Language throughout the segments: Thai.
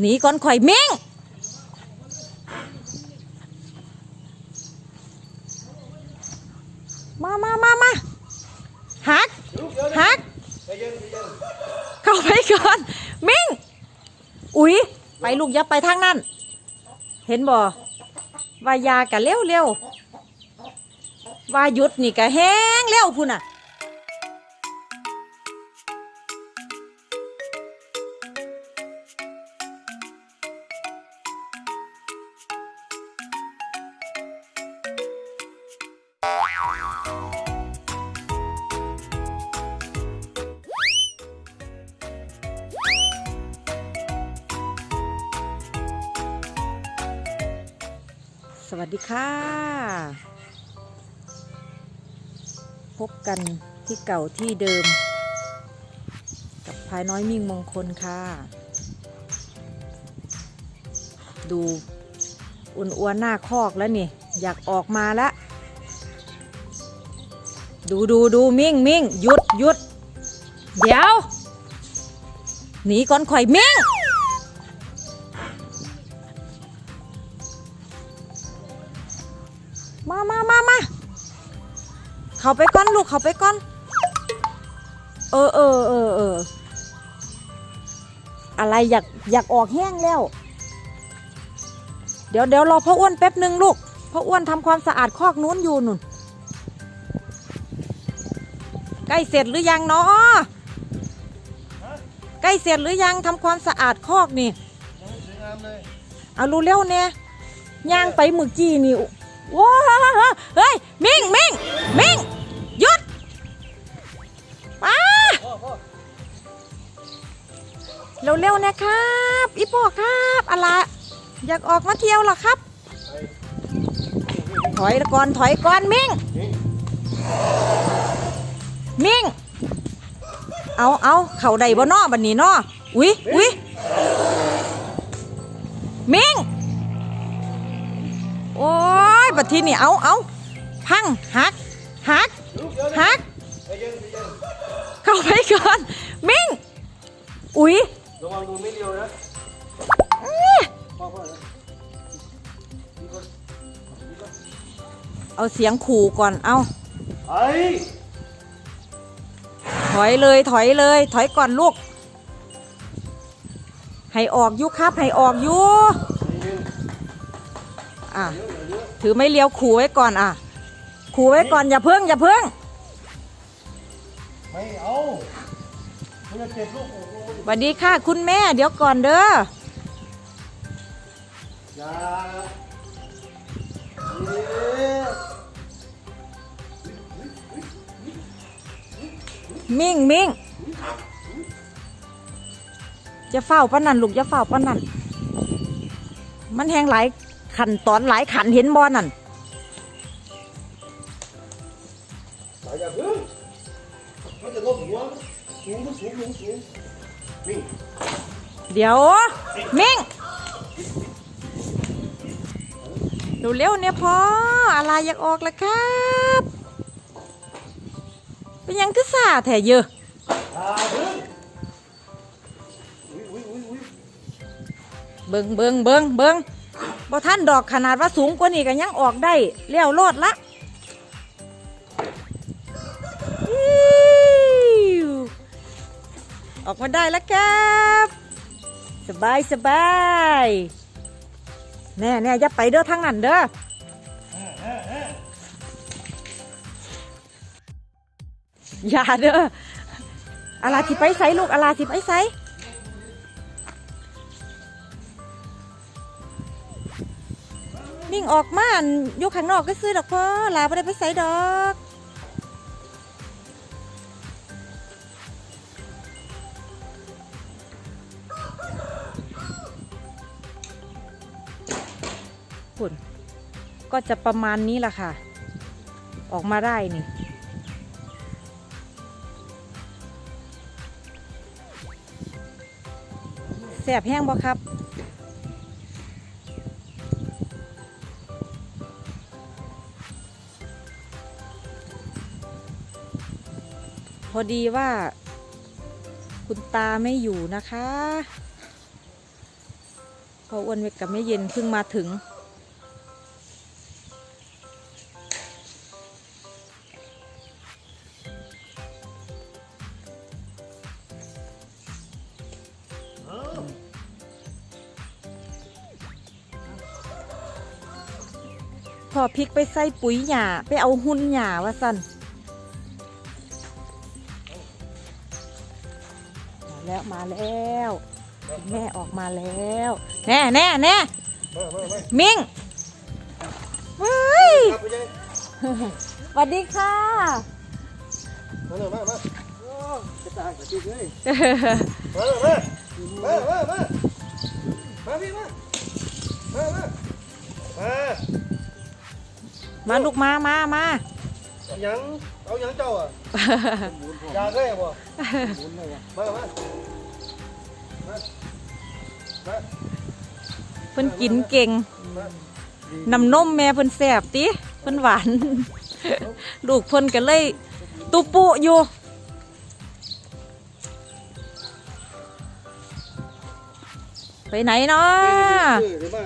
หนีก่อนข่อยเม้งมามามามาหักหักเข้าไปก่อน มิงอุ๊ยไปลูกยับไปทางนั้นเห็นบ่วายากะเร็วเร็ววายุดนี่กะแห้งเร็วพุ่นอะ วัสดีค่ะ พบกันที่เก่าที่เดิม กับพายน้อยมิ่งมงคลค่ะ ดูอุ่นอ้วนหน้าคอกแล้วนี่ อยากออกมาแล้วดูดูดูมิ่งมิ่งหยุดหยุด เดี๋ยว หนีก่อนข่อยมิ่ง มามามามาเขาไปก่อนลูกเขาไปก่อน เออเออเออเอออะไรอยากอยากออกแห้งแล้ว เดี๋ยวเดี๋ยวรอพ่ออ้วนแป๊บหนึ่งลูกพ่ออ้วนทำความสะอาดคอกนู้นอยู่นุ่นใกล้เสร็จหรือยังเนาะใกล้เสร็จหรือยังทำความสะอาดคอกนี่เอารู้เร็วเนี่ยย่างไปเมื่อกี้นี่ ว้าเฮ้ย มิงมิงมิงหยุดป้าเร็วๆนะครับ อีพ่อครับอะไรอยากออกมาเที่ยวหรอครับ ถอยก่อนถอยก่อนมิงมิงเอาเอาเข่าใดบ่นอบันนี้นออุ้ยอุ้ยมิงโอ้ บัดทีนี่เอาเอาพังหักหักหักเข้าไปก่อน มิงอุ๊ยระวังมือไม่เดียวนะอื้อพ่อพ่อนะเอาเสียงขู่ก่อน เอาถอยเลยถอยเลย ถอยก่อนลูก ให้ออกยุครับ ให้ออกยุอะ ถือไม่เลี้ยวขู่ไว้ก่อนอะ ขู่ไว้ก่อนอย่าเพิ่งอย่าเพิ่ง ไม่เอามันจะเจ็บลูกโอ้โหสวัสดีค่ะคุณแม่เดี๋ยวก่อนเด้อ อย่าเอ๊ะมิ่งมิ่งจะเฝ้าปะนันลูกจะเฝ้าปะนันมันแหงหลาย ขันตอนหลายขันเห็นบอนั่นอย่าเพิ่งมันจะล้มหัวสูงสูงสูงสูงนี่เดี๋ยว มิ่งเร็วๆเนี่ยพออะไรอยากออกแล้วครับ เป็นหยังคือซาแถเยอะอย่าเพิ่งอุ้ยอุ้ยอุ้ยอุ้ยเบิงเบิงเบิงเบิง บ่ท่านดอกขนาดว่าสูงกว่านี้ก็ยังออกได้เลี้ยวโลดละออกมาได้แล้วครับ สบายสบายแน่แน่อย่าไปเด้อทางนั้นเด้ออย่าเด้ออาลาสิไปใส่ลูกอาลาสิไปใส่ิ่งออกมาอยู่ข้างนอกก็ซื้อดอกพ่อลาไม่ได้ไปใส่ดอกคุณก็จะประมาณนี้แหละค่ะ ออกมาได้นี่แสบแห้งบ่ครับ อดีว่า คุณตาไม่อยู่นะคะพออ้วนเวกับแม่เย็นเพิ่งมาถึง พอพริกไปใส่ปุ๋ยหญ้าไปเอาหุ่นหญ้าว่าสั่น แล้วมาแล้วคุณแม่ออกมาแล้วแน่แน่แน่มามามามิงเฮ้ยครับไปยังสวัสดีค่ะมาเลยมามาโอ้จะตายกับจิ๊กเลยมาเลยมามามามามาพี่มามามามามาลูกมามามาเอาห ยังเอาหยังเจ้าอะอยากได้บ่มามามามาเพิ่นกินเก่งมาน้ำนมแม่เพิ่นแสบติเพิ่นหวาน ลูกเพิ่นก็เลยตุปุอยู่ไปไหนเนาะเออเดี๋ยวมา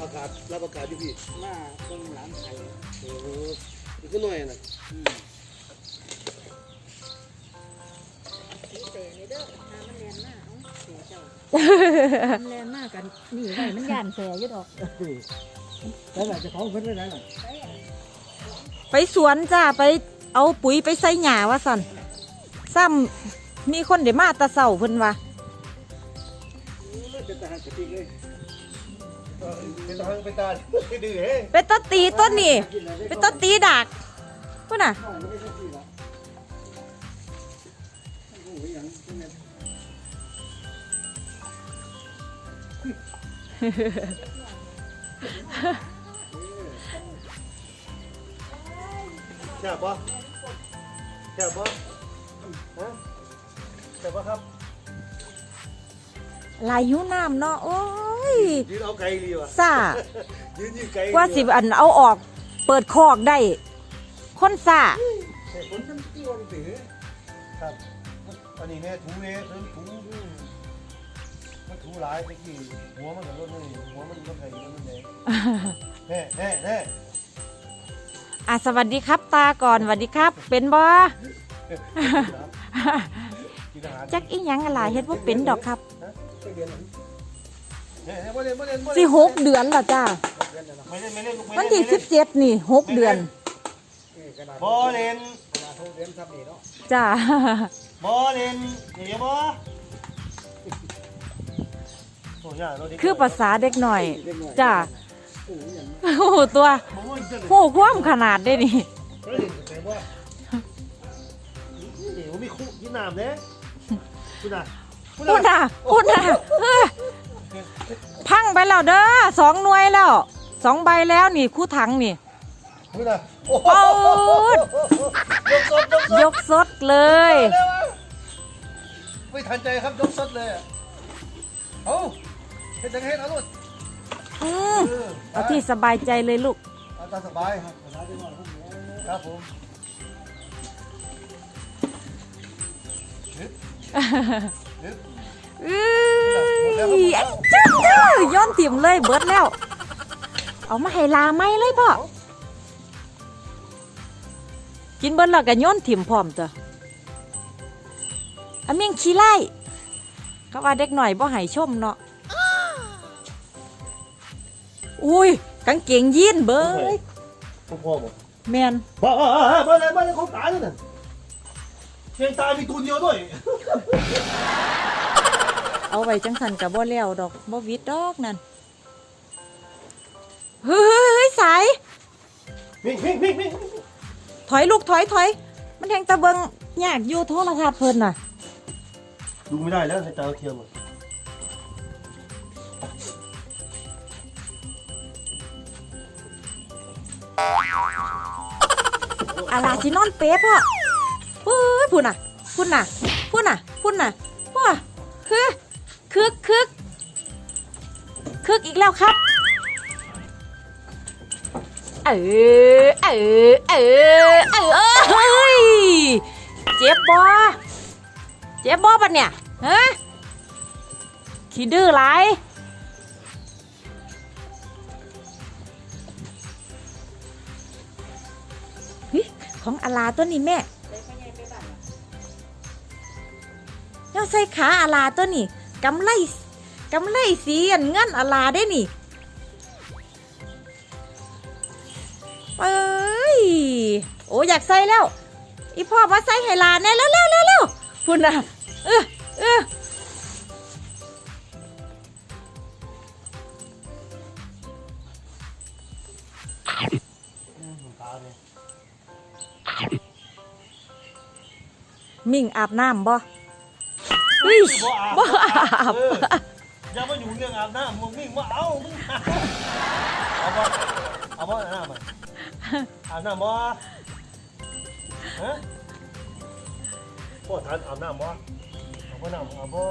อากาศรับอากาศอยู่พี่มาเบิ่งหลานไทยโอ้โหอี กก็หน่อยนะแต่นี่เด้อหามันแลนมาเอ้าเสียเจ้ามันแลนมากันนี่ไว้มันย่านแสอยู่ดอกแล้วไหนจะขอเพิ่นได้ไหนล่ะไปสวนจ้าไปเอาปุ๋ยไปใส่หญ้าว่าสั่นซ้ำมีคนเดี๋ยวมาตะเสาเพิ่นว่า เลยเป็นทางเป็นตาดื้อเฮ้ไปต้นตีต้นนี่ไปต้นตีดากพุ่นน่ะแซ่บปะแซ่บปะฮะแซ่บปะครับ ลายหิวน้ำเนาะโอ้ยยืนเอาไกลดีว่ะซ่ายืนยืนไกลกว่าสิอันเอาออกเปิดคอกได้คนซ่าแต่คนมันที่วันถือครับอันนี้แม่ถูเน่ถูถูมันถูหลายไปกี่หัวมันกับรถนี่หัวมันก็ไกลมันเลยแน่แน่แน่อะสวัสดีครับตาก่อนสวัสดีครับ เป็นบ่กินอาหารจักอีหยังอะไรเฮ็ดว่าเป็นดอกครับ เนี่ยเนี่ยบ่เล่นบ่เล่นบ่เล่นสิหกเดือนละจ้าไม่เล่นไม่เล่นลูกไม่วันเล่นที่ไม่สิเล่บนเจ็ดนี่หกเดือนบ่เล่นจ้าบ่เล่นเดี๋ยวบ่โอ้ยเราดิคือภาษาเด็กหน่อยจ้าโอ้โหตัวบ่ว่าจะโหความขนาดได้นี่เล่นแต่ว่าเดี๋ยวมีคู่ยินน้ำเด้คุณน่ะ คุณพูดน่ะน่ะพูดน่ะเอ้ยพังไปแล้วเด้อสองหน่วยแล้วสองใบแล้วนี่คู่ถังนี่คุณน่ะโอ้โหเอายกสดยกสดยกสดเลย ไม่ทันใจครับยกสดเลยอะเอาเฮ็ดจังเฮ็ดเอาลูกอืมเอาที่สบายใจเลยลูกเอาตามสบายครับครับผมนึกนึก อื้ออะจื้อจื้อย้อนถิ่มเลยเบิดแล้ว เอามาให้ลาไม่เลยพ่อ กินเบิดแล้วก็ย้อนถิ่มพร้อมจ้ะอามิงขี้ไล่ก็ว่าเด็กหน่อยบ่ให้ชมเนาะ อุ้ยกางเกงยีนเบิดพ่อพ่อบอกแมนบ้าบ้าบ้าอะไรบ้าอะไรเขาตายแล้วนั่นเพียงตายมีตัวเดียวด้วย เอาไว้จังสันกับบ่แล้วดอกบ่วิดดอกนั่นเฮ้ยสายมิ่งมิ่งมิ่งมิ่งถอยลูกถอยถอยมันแทงตะเบิงยากอยู่โทรทัศน์เพิ่นน่ะ ดูไม่ได้แล้วให้ตาเทียมอะอาลาสินอนเป๊ะพ่อเฮ้ยพุ่นน่ะพุ่นน่ะพุ่นน่ะพุ่นน่ะว้าคือ คึกคึกคึกอีกแล้วครับ เออเออเออเออเฮ้ยเจ็บบอเจ็บบอปะเนี่ยฮะขี้ดื้อไรของอาลาตัวนี้แม่เจ้าใส่ขาอาลาตัวนี้ กำไลกำไลสีอันเงินอลาได้นี่เอ้ยโอ้อยากใส่แล้ว อีพ่อมาใส่ให้ลาแน่แล้วแล้วแล้วแล้วพุ่นน่ะเออเอออืมตาเนี่ยมิ่งอาบน้ำบ่ เฮ้ยบ่อาอาบเอออย่ามาอยู่เรื่องอาบน้ำมึงมิ่งมาเอามึงเอาบ่เอาบ่อาบน้ำอะอาบน้ำบ่ฮะพ่อทานอาบน้ำบ่เอาบ่น้ำเอาบ่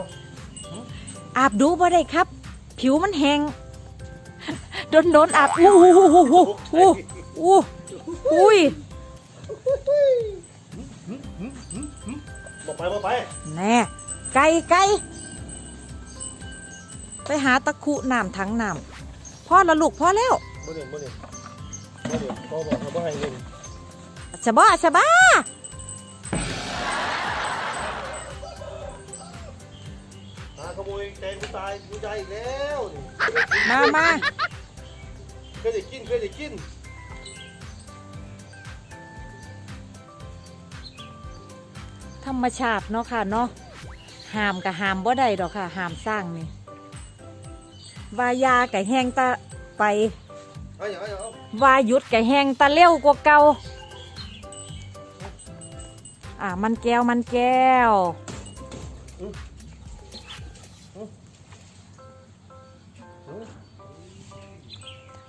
อาบดูบ่ได้ครับ ผิวมันแห้งโดนโดนอาบอู้หูหูหูหูหูอู้อุ้ยบ่ไปบ่ไปแน่ ไก่ไก่ไปหาตะคุน้ำถังน้ำพ่อละลูกพ่อแล้วบ่เล่นบ่เล่นบ่เล่นพ่อบอกเขาบ่ให้เล่นสะบ้าสะบ้าหาขโมยแตงกูตายกูใจอีกแล้วนี่มามาเคยได้กินเคยได้กินธรรมชาติเนาะค่ะเนาะ ห้ามกับห้ามบ่ได้ดอกค่ะห้ามสร้างนี่วายากับแห้งตะไปเอาอย่าเอาอย่าเอาวาหยุดกับแห้งตะเร็วกว่าเก่าอ่ามันแก้วมันแก้ว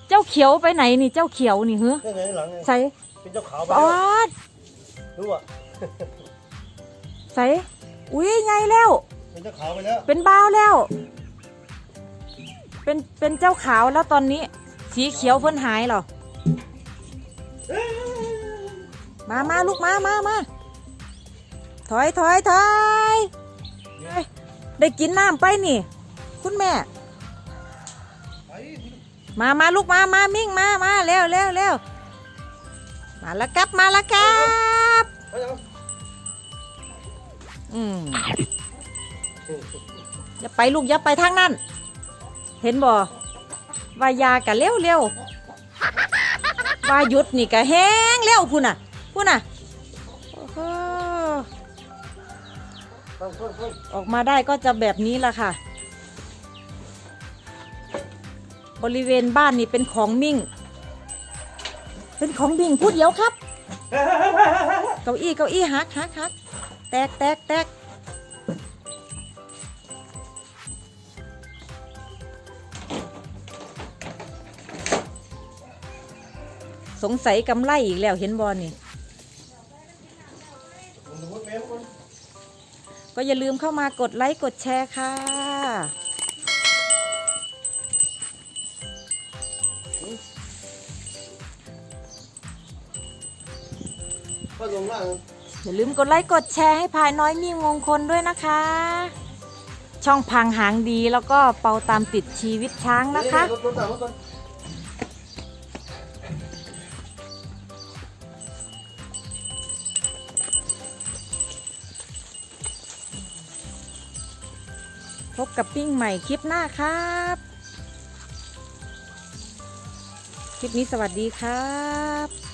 เจ้าเขียวไปไหนนี่เจ้าเขียวนี่เฮ้อได้ไงหลังไงใส่เป็นเจ้าขาวไปปอแล้วดรู้ป่ะใส่ อุ้ยไงแล้ว เป็นเจ้าขาวไปแล้ว เป็นบ้าวแล้ว เป็นเป็นเจ้าขาวแล้วตอนนี้ สีเขียวเพิ่นหายเหรอมามาลูกมามามาถอยถอยถอยเอ้ยได้กินน้ำไปนี่ คุณแม่ไปมามาลูกมามามิ่งมามาเร็วเร็วเร็วมาแล้วครับมาแล้วครับเอืมอย่าไปลูกอย่าไปทางนั้น เห็นบ่วายากะเร็วเร็ววายุดนี่กะแห้งเร็วพุ่นน่ะพุ่นน่ะออกมาได้ก็จะแบบนี้ละค่ะ บริเวณบ้านนี่เป็นของมิ่ง เป็นของมิ่งพูดเดียวครับ เก้าอี้เก้าอี้หักหักหัก แตกแตกแตกสงสัยกำไรอีกแล้วเห็นบอลนี่ ก็อย่าลืมเข้ามากดไลค์ กดแชร์ค่ะก็ลงล่าง อย่าลืมกดไลค์กดแชร์ให้พายน้อยมีมงคลด้วยนะคะ ช่องพังหางดีแล้วก็เป่าตามติดชีวิตช้างนะคะ พบกับปิ้งใหม่คลิปหน้าครับ คลิปนี้สวัสดีครับ